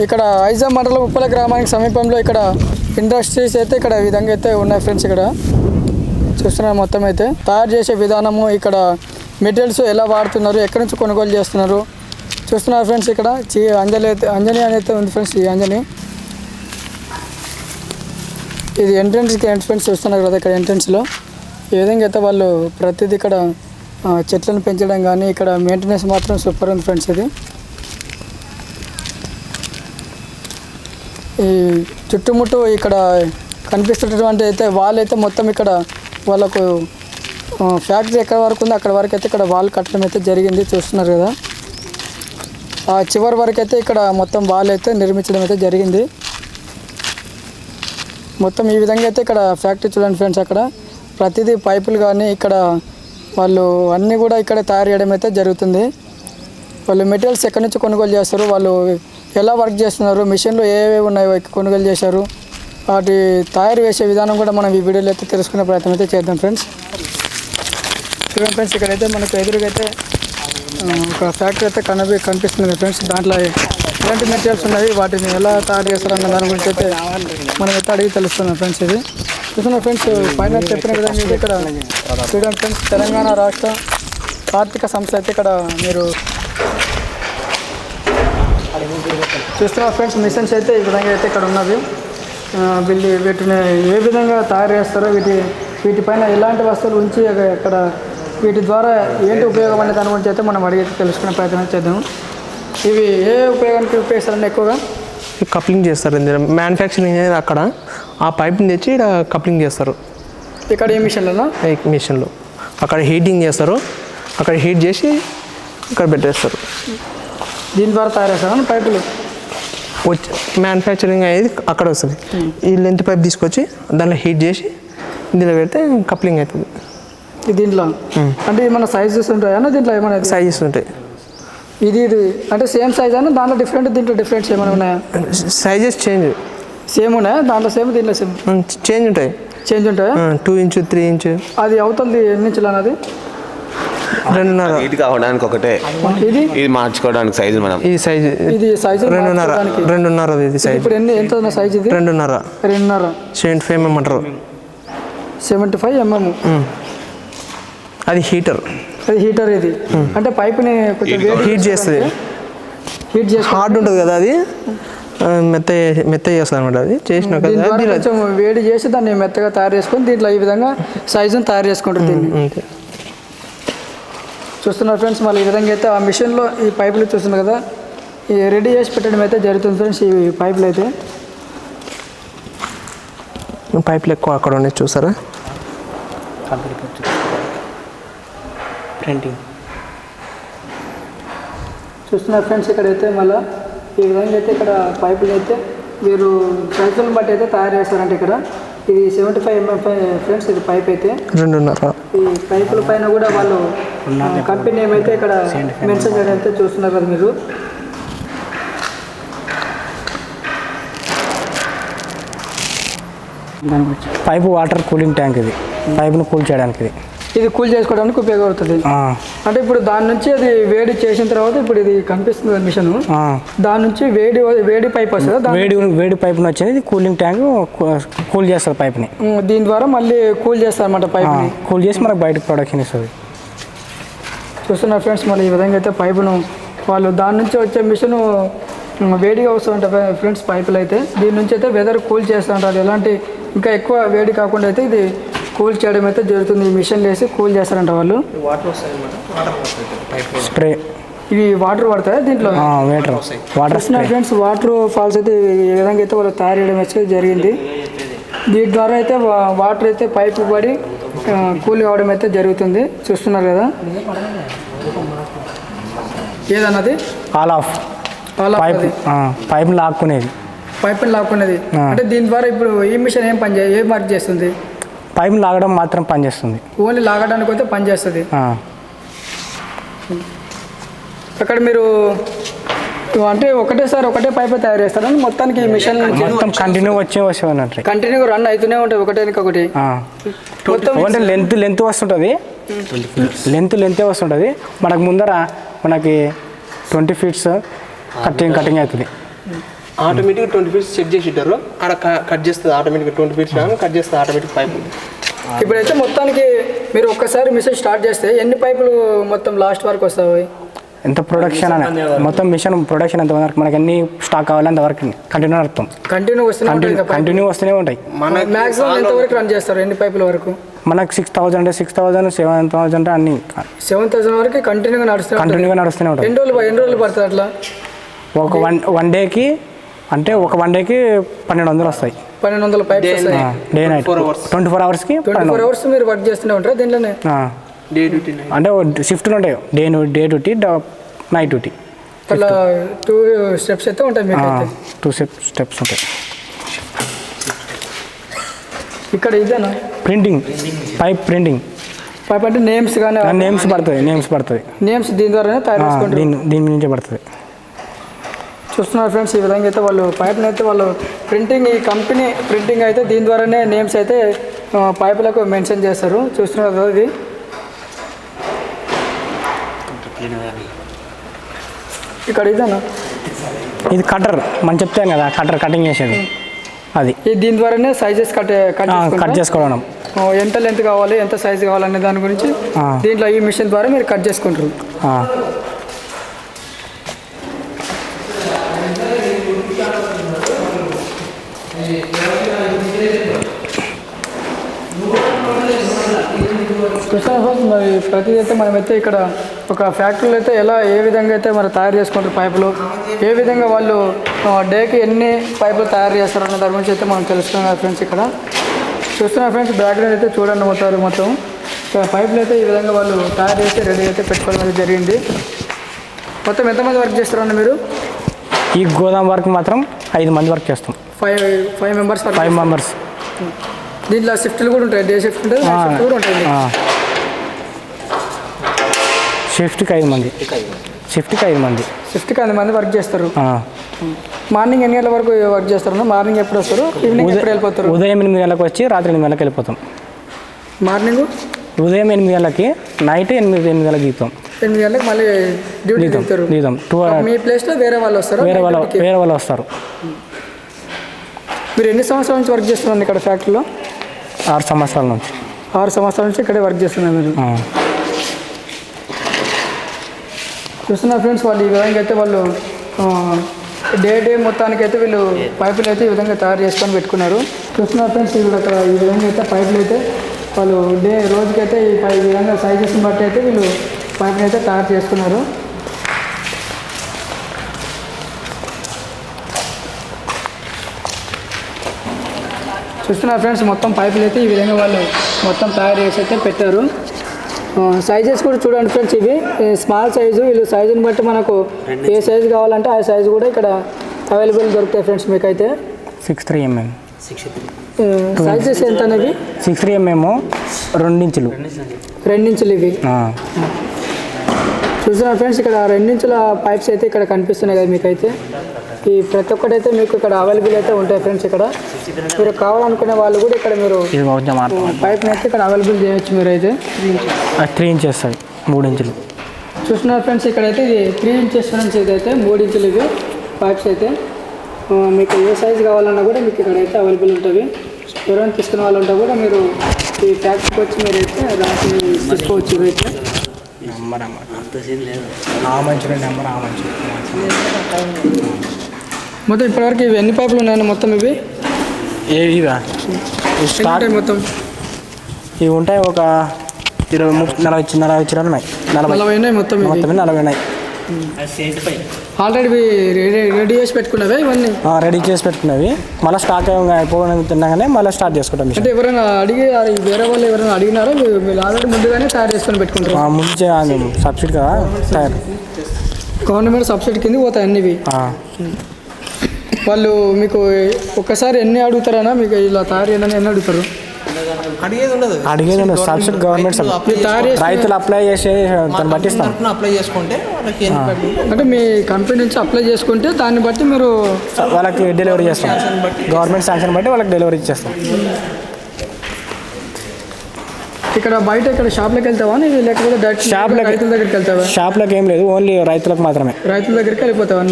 ఇక్కడ ఐజా మండలం ఉప్పల గ్రామానికి సమీపంలో ఇక్కడ ఇండస్ట్రీస్ అయితే ఇక్కడ ఈ విధంగా అయితే ఉన్నాయి ఫ్రెండ్స్ ఇక్కడ. చూస్తున్నారు మొత్తం అయితే. తయారు చేసే విధానము ఇక్కడ మెటీరియల్స్ ఎలా వాడుతున్నారు ఎక్కడి నుంచి కొనుగోలు చేస్తున్నారు. చూస్తున్నారు ఫ్రెండ్స్ ఇక్కడ. చీ అంజలి అయితే అంజని అని అయితే ఉంది ఫ్రెండ్స్ ఈ అంజని. ఇది ఎంట్రన్స్కి ఎంట్రన్స్ చూస్తున్నారు కదా ఇక్కడ ఎంట్రన్స్లో ఈ విధంగా అయితే వాళ్ళు ప్రతిదీ ఇక్కడ చెట్లను పెంచడం కానీ ఇక్కడ మెయింటెనెన్స్ మాత్రం సూపర్ ఉంది ఫ్రెండ్స్ ఇది. ఈ చుట్టుముట్టు ఇక్కడ కనిపిస్తున్నటువంటి అయితే వాల్ అయితే మొత్తం ఇక్కడ వాళ్ళకు ఫ్యాక్టరీ ఎక్కడ వరకు ఉందో అక్కడ వరకు అయితే ఇక్కడ వాల్ కట్టడం అయితే జరిగింది చూస్తున్నారు కదా. ఆ చివరి వరకు అయితే ఇక్కడ మొత్తం వాల్ అయితే నిర్మించడం అయితే జరిగింది. మొత్తం ఈ విధంగా అయితే ఇక్కడ ఫ్యాక్టరీ చూడండి ఫ్రెండ్స్ అక్కడ ప్రతిదీ పైపులు కానీ ఇక్కడ వాళ్ళు అన్నీ కూడా ఇక్కడ తయారు చేయడం అయితే జరుగుతుంది. వాళ్ళు మెటీరియల్స్ ఎక్కడి నుంచి కొనుగోలు చేస్తారు వాళ్ళు ఎలా వర్క్ చేస్తున్నారు? మిషన్లు ఏవేవి ఉన్నాయో? కొనుగోలు చేశారు? వాటి తయారు చేసే విధానం కూడా మనం ఈ వీడియోలో అయితే తెలుసుకునే ప్రయత్నం అయితే చేద్దాం ఫ్రెండ్స్. చూడండి ఫ్రెండ్స్ ఇక్కడైతే మనకు ఎదురుగా అయితే ఒక ఫ్యాక్టరీ అయితే కనిపి కనిపిస్తుంది ఫ్రెండ్స్. దాంట్లో ఎలాంటి మెటీరియల్స్ ఉన్నాయి? వాటిని ఎలా తయారు చేస్తారన్న దాని గురించి అయితే మనం అయితే అడిగి తెలుస్తున్నాం ఫ్రెండ్స్ ఇది. చూస్తున్నా ఫ్రెండ్స్ పైన చెప్పిన విధంగా ఇక్కడ చూడండి ఫ్రెండ్స్ తెలంగాణ రాష్ట్ర ఆర్థిక సంస్థ అయితే ఇక్కడ మీరు చూస్తున్న ఫ్రెండ్స్ మిషన్స్ అయితే ఈ విధంగా అయితే ఇక్కడ ఉన్నవి. వీళ్ళు వీటిని ఏ విధంగా తయారు చేస్తారో వీటి వీటిపైన ఎలాంటి వస్తువులు ఉంచి అక్కడ వీటి ద్వారా ఏంటి ఉపయోగం అనే దాని గురించి అయితే మనం అడిగి తెలుసుకునే ప్రయత్నం చేద్దాం. ఇవి ఏ ఉపయోగానికి ఉపయోగిస్తారండి ఎక్కువగా? కప్లింగ్ చేస్తారు మ్యానుఫ్యాక్చరింగ్ అనేది అక్కడ ఆ పైప్ని తెచ్చి ఇక్కడ కప్లింగ్ చేస్తారు. ఇక్కడ ఏ మిషన్లలో? ఈ మిషన్లో. అక్కడ హీటింగ్ చేస్తారు. అక్కడ హీట్ చేసి ఇక్కడ పెట్టేస్తారు. దీని ద్వారా తయారు చేస్తారా పైపులు వచ్చి మ్యానుఫ్యాక్చరింగ్ అనేది అక్కడ వస్తుంది. ఈ లెంత్ పైప్ తీసుకొచ్చి దాంట్లో హీట్ చేసి ఇందులో పెడితే కప్లింగ్ అవుతుంది దీంట్లో? అంటే ఇది మన సైజెస్ ఉంటాయా దీంట్లో ఏమైనా సైజెస్ ఉంటాయి. ఇది ఇది. అంటే సేమ్ సైజ్ అయినా దాంట్లో డిఫరెంట్ దీంట్లో డిఫరెంట్స్ ఏమైనా ఉన్నాయా? సైజెస్ చేంజ్ సేమ్ ఉన్నాయా? దాంట్లో సేమ్ దీంట్లో సేమ్ చేంజ్ ఉంటాయి. చేంజ్ ఉంటాయా? టూ ఇంచ్ త్రీ ఇంచ్ అది అవుతుంది ఎన్ని ఇంచులు అన్నది రెండున్నర. నీట్ కావడానికి ఒకటే. ఇది? ఇది మార్చుకోవడానికి సైజు మనం. ఈ సైజ్ ఇది సైజు రెండున్నర. రెండున్నర ఇది సైజ్ ఇప్పుడు ఎన్ని ఎంత ఉన్న సైజ్ ఇది? రెండున్నర. రెండున్నర. సెవెంటీ ఫైవ్ ఏమంటారు సెవెంటీ ఫైవ్ ఎంఎం అది హీటర్ అది హీటర్ ఇది. అంటే పైప్ని కొంచెం హీట్ చేస్తుంది. హీట్ చేసి హార్డ్ ఉంటుంది కదా అది? మెత్త మెత్త చేస్తుంది అనమాట అది. అది కొంచెం వేడి చేసి దాన్ని మెత్తగా తయారు చేసుకొని దీంట్లో ఈ విధంగా సైజుని తయారు చేసుకుంటారు దీన్ని. చూస్తున్నారు ఫ్రెండ్స్ మళ్ళీ ఈ విధంగా అయితే ఆ మిషన్లో ఈ పైపులు చూస్తున్నారు కదా. ఈ రెడీ చేసి పెట్టడం అయితే జరుగుతుంది ఫ్రెండ్స్ ఈ పైపులు అయితే. పైపులు ఎక్కువ అక్కడ ఉన్నాయి చూసారా? ప్రింటింగ్ చూస్తున్నారు ఫ్రెండ్స్ ఇక్కడైతే మళ్ళీ. ఈ విధంగా అయితే ఇక్కడ పైపులు అయితే వీరు సైజులను బట్టి అయితే తయారు చేస్తారంటే ఇక్కడ. ఇది seventy five M M friends ఇది పైప్ అయితే. రెండున్నర. ఈ పైపుల పైన కూడా వాళ్ళు కంపెనీ ఏమైతే ఇక్కడ మెన్షన్ చేయడం అయితే చూస్తున్నారు కదా మీరు. పైపు వాటర్ కూలింగ్ ట్యాంక్ ఇది. పైపును కూల్ చేయడానికి ఇది ఇది కూల్ చేసుకోవడానికి ఉపయోగపడుతుంది. అంటే ఇప్పుడు దాని నుంచి అది వేడి చేసిన తర్వాత ఇప్పుడు ఇది కనిపిస్తుంది మిషన్. దాని నుంచి వేడి వేడి పైప్ వస్తుంది. వేడి వేడి పైపును వచ్చేది కూలింగ్ ట్యాంక్ కూల్ చేస్తుంది పైప్ని. ఉమ్, దీని ద్వారా మళ్ళీ కూల్ చేస్తారు అన్నమాట ఆ, పైప్ని. కూల్ చేసి మనకు బయటకు ప్రొడక్షన్ ఇస్తుంది. చూస్తున్నారు ఫ్రెండ్స్ మళ్ళీ ఈ విధంగా అయితే పైపును వాళ్ళు దాని నుంచి వచ్చే మిషన్ వేడిగా వస్తుంటాయి ఫ్రెండ్స్ పైపులు అయితే దీని నుంచి అయితే వెదర్ కూల్ చేస్తూ ఉంటారు ఎలాంటి ఇంకా ఎక్కువ వేడి కాకుండా అయితే ఇది కూల్ చేయడం అయితే జరుగుతుంది. ఈ మిషన్లు వేసి కూల్ చేస్తారంట వాళ్ళు. స్ప్రే. ఇవి వాటర్ పడతాయి దీంట్లో? Water water friends water falls అయితే ఈ విధంగా అయితే వాళ్ళు తయారు చేయడం అయితే జరిగింది. దీని ద్వారా అయితే వాటర్ అయితే పైపు పడి కూల్ కావడం అయితే జరుగుతుంది. చూస్తున్నారు కదా. ఏదన్నది? All of pipe. పైప్ని లాక్కునేది. పైపుని లాక్కున్నది ఆ. అంటే దీని ద్వారా ఇప్పుడు ఈ మిషన్ ఏం పని చే ఏం వర్క్ చేస్తుంది? పైప్ని లాగడం మాత్రం పనిచేస్తుంది ఓన్లీ లాగడానికి అయితే పని చేస్తుంది. ఆ, అక్కడ మీరు అంటే ఒకటేసారి ఒకటే పైప్ తయారు చేస్తారని మొత్తానికి మిషన్ మొత్తం కంటిన్యూ వచ్చే వచ్చే అన్నట్టు కంటిన్యూ రన్ అవుతూనే ఉంటాయి ఒకటే ఒకటి. మొత్తం అంటే లెంత్ లెంత్ వస్తుంటుంది. లెంత్ లెంతే వస్తుంటుంది. మనకు ముందర మనకి ట్వంటీ ఫీట్స్ కటింగ్ కటింగ్ అవుతుంది. ఆటోమేటిక్ ట్వంటీ ఫీట్స్ సెట్ చేసి ఇట్టారు. అక్కడ కట్ చేస్తుంది ఆటోమేటిక్ ట్వంటీ ఫీట్స్ కట్ చేస్తుంది ఆటోమేటిక్ పైప్. ఇప్పుడైతే మొత్తానికి మీరు ఒక్కసారి మిషన్ స్టార్ట్ చేస్తే ఎన్ని పైపులు మొత్తం లాస్ట్ వరకు వస్తాయి? ఎంత ప్రొడక్షన్ అని మొత్తం మిషన్ ప్రొడక్షన్ ఎంత వరకు? మనకి ఎన్ని స్టాక్ కావాలి అంతవరకు కంటిన్యూ నడుపుతాం. కంటిన్యూ వస్తూనే కంటిన్యూ వస్తూనే ఉంటాయి. మాక్సిమం ఎంత వరకు రన్ చేస్తారు ఎన్ని పైపుల వరకు? మనకు six thousand six thousand seven thousand అన్ని. సెవెన్ థౌసండ్ వరకు కంటిన్యూగా నడుస్తూనే ఉంటుంది. కంటిన్యూగా నడుస్తూనే ఉంటాయి. ఎన్ని రోజులు ఎన్ని రోజులు పడుతుంది అట్లా? ఒక వన్ వన్ డేకి అంటే ఒక వన్ డేకి పన్నెండు వందలు వస్తాయి. పన్నెండు వందల డే నైట్ ట్వంటీ ఫోర్ అవర్స్కి ట్వంటీ ఫోర్ అవర్స్ మీరు వర్క్ చేస్తూనే ఉంటారా దీంట్లోనే? డే డ్యూటీ అంటే షిఫ్ట్లు ఉంటాయి. Day day duty night duty అట్లా టూ స్టెప్స్ అయితే ఉంటాయి అయితే టూ స్టెప్ స్టెప్స్ ఉంటాయి. ఇక్కడ ఇదేనా? ప్రింటింగ్ పైప్ ప్రింటింగ్ పైప్ అంటే నేమ్స్ కానీ నేమ్స్ పడుతుంది నేమ్స్ పడుతుంది నేమ్స్ దీని ద్వారానే తయారు చేసుకుంటారు. దీని దీని నుంచే పడుతుంది చూస్తున్నారు ఫ్రెండ్స్ ఈ విధంగా అయితే వాళ్ళు పైప్ని అయితే వాళ్ళు ప్రింటింగ్ ఈ కంపెనీ ప్రింటింగ్ అయితే దీని ద్వారానే నేమ్స్ అయితే పైపులకు మెన్షన్ చేస్తారు. చూస్తున్నారు కదా ఇది? ఇక్కడ ఇదేనా? ఇది కటర్ మనం చెప్తాను కదా కటర్ కటింగ్ చేసేది. అది. దీని ద్వారానే సైజెస్ కట్ కట్? చేసుకోవడం. ఎంత లెంత్ కావాలి ఎంత సైజ్ కావాలనే దాని గురించి. దీంట్లో ఈ మిషన్ ద్వారా మీరు కట్ చేసుకుంటారు. చూసాను ఫ్రెండ్స్ మరి ప్రతిదీ అయితే మనమైతే ఇక్కడ ఒక ఫ్యాక్టరీలో అయితే ఎలా ఏ విధంగా అయితే మరి తయారు చేసుకుంటారు పైపులు ఏ విధంగా వాళ్ళు డేకి ఎన్ని పైపులు తయారు చేస్తారు అన్న దాని గురించి అయితే మనం తెలుసుకున్నాం ఫ్రెండ్స్ ఇక్కడ. చూస్తున్నా ఫ్రెండ్స్ బ్యాక్గ్రౌండ్ అయితే చూడండి మొత్తం మొత్తం. ఇక్కడ పైపులు అయితే ఈ విధంగా వాళ్ళు తయారు చేసి రెడీ అయితే పెట్టుకోవడం అనేది జరిగింది. మొత్తం ఎంతమంది వర్క్ చేస్తారన్న మీరు? ఈ గోదాం వరకు మాత్రం ఐదు మంది వర్క్ చేస్తాం. Five five members five members. దీంట్లో షిఫ్ట్లు కూడా ఉంటాయి డే షిఫ్ట్ ఉంటుంది కూడా ఉంటుంది షిఫ్ట్కి ఐదు మంది. షిఫ్ట్కి ఐదు మంది. షిఫ్ట్కి అంత మంది వర్క్ చేస్తారు. మార్నింగ్ ఎన్ని గంటల వరకు వర్క్ చేస్తారు? మార్నింగ్ ఎప్పుడు వస్తారు? ఈవినింగ్ ఎప్పుడు వెళ్ళిపోతారు? ఉదయం ఎనిమిది గంటలకు వచ్చి రాత్రి ఎనిమిది గంటలకు వెళ్ళిపోతాం. మార్నింగ్ ఉదయం ఎనిమిది గంటలకి నైట్ ఎనిమిది ఎనిమిది గంటలకు దిగుతాం. ఎనిమిది గంటలకు మళ్ళీ డ్యూటీ దిగుతారు. దిగుతాం. టూ మీ ప్లేస్లో వేరే వాళ్ళు వస్తారు? వేరే వాళ్ళ వేరే వాళ్ళు వస్తారు. మీరు ఎన్ని సంవత్సరాల నుంచి వర్క్ చేస్తున్నారు ఇక్కడ ఫ్యాక్టరీలో ఆరు సంవత్సరాల నుంచి. ఆరు సంవత్సరాల నుంచి ఇక్కడే వర్క్ చేస్తున్నారు మీరు ఆ. చూస్తున్నారు ఫ్రెండ్స్ వాళ్ళు ఈ విధంగా అయితే వాళ్ళు డే డే మొత్తానికి అయితే వీళ్ళు పైపులు అయితే ఈ విధంగా తయారు చేసుకొని పెట్టుకున్నారు. చూస్తున్నారు ఫ్రెండ్స్ వీళ్ళు అక్కడ ఈ విధంగా అయితే పైపులు అయితే వాళ్ళు డే రోజుకైతే ఈ పై- విధంగా సైజెస్ని బట్టి అయితే వీళ్ళు పైపులు అయితే తయారు చేసుకున్నారు. చూస్తున్నారు ఫ్రెండ్స్ మొత్తం పైపులు అయితే ఈ విధంగా వాళ్ళు మొత్తం తయారు చేసి అయితే పెట్టారు. సైజెస్ కూడా చూడండి ఫ్రెండ్స్ ఇవి స్మాల్ సైజు వీళ్ళు సైజుని బట్టి మనకు ఏ సైజు కావాలంటే ఆ సైజు కూడా ఇక్కడ అవైలబుల్ దొరుకుతాయి ఫ్రెండ్స్ మీకైతే. సిక్స్ త్రీ ఎంఎం సైజెస్ ఎంత అనేవి సిక్స్ త్రీ ఎంఎం రెండించులు. రెండించులు. ఇవి. ఆ. చూస్తున్నారు ఫ్రెండ్స్ ఇక్కడ రెండించుల పైప్స్ అయితే ఇక్కడ కనిపిస్తున్నాయి కదా మీకైతే. ఈ ప్రతి ఒక్కటి అయితే మీకు ఇక్కడ అవైలబుల్ అయితే ఉంటాయి ఫ్రెండ్స్ ఇక్కడ. మీరు కావాలనుకునే వాళ్ళు కూడా ఇక్కడ మీరు పైప్ని అయితే ఇక్కడ అవైలబుల్ చేయొచ్చు మీరైతే. త్రీ ఇంచెస్ మూడు ఇంచులు. చూస్తున్నారు ఫ్రెండ్స్ ఇక్కడైతే ఇది త్రీ ఇంచెస్ ఫ్రెండ్స్ ఇదైతే మూడు ఇంచులు ఇవి పైప్స్ అయితే. మీకు ఏ సైజ్ కావాలన్నా కూడా మీకు ఇక్కడైతే అవైలబుల్ ఉంటుంది. ఎవరైనా తీసుకునే వాళ్ళు ఉంటే కూడా మీరు ఈ ఫ్యాక్టరీకి వచ్చి మీరు అయితే రాసి తీసుకోవచ్చు ఇవైతే. నెంబర్ అమ్మ ఆ మంచి నెంబర్ ఆ మంచి మొత్తం ఇప్పటివరకు ఇవి ఎన్ని పైపులు ఉన్నాయండి మొత్తం ఇవి? ఏ ఇవా ఎన్ని స్టార్ట్ ఉంటాయి మొత్తం? ఇవి ఉంటాయి ఒక ఇరవై ముప్పై నలభై నలభై చిల్లర ఉన్నాయి. నలభై. నలభై ఉన్నాయి మొత్తం మొత్తం నలభై ఉన్నాయి. ఆల్రెడీ రెడీ చేసి పెట్టుకున్నవే ఇవన్నీ? రెడీ చేసి పెట్టుకున్నవి. మళ్ళీ స్టాక్ అయిపోవడం తిన్నాగానే మళ్ళీ స్టార్ట్ చేసుకుంటాం అంటే ఎవరైనా అడిగి వేరే వాళ్ళు ఎవరైనా అడిగినారో? మీరు ఆల్రెడీ ముందుగానే తయారు చేసుకొని పెట్టుకుంటారు. ముందు సబ్సిడీ కదా తయారు. గవర్నమెంట్ సబ్సిడీ కింద పోతాయి అన్ని ఇవి. ఆ, వాళ్ళు మీకు ఒక్కసారి ఎన్ని అడుగుతారన్నా మీకు ఇలా తయారు చేయడానికి ఎన్ని అడుగుతారు? అడిగేది ఉండదు అడిగేది ఉండదు సబ్సిడీ గవర్నమెంట్ రైతులు అప్లై చేసి దాన్ని బట్టి అప్లై చేసుకుంటే వాళ్ళకి అంటే మీ కంపెనీ నుంచి అప్లై చేసుకుంటే దాన్ని బట్టి మీరు వాళ్ళకి డెలివరీ చేస్తాం. గవర్నమెంట్ శాంక్షన్ బట్టి వాళ్ళకి డెలివరీ ఇచ్చేస్తాం. ఇక్కడ బయట ఇక్కడ షాప్లోకి వెళ్తావా నీవి లేకపోతే డైరెక్ట్ షాప్లోకి- రైతుల దగ్గరికి వెళ్తావా? షాప్లోకి ఏం లేదు ఓన్లీ రైతులకు మాత్రమే. రైతుల దగ్గరికి వెళ్ళిపోతావా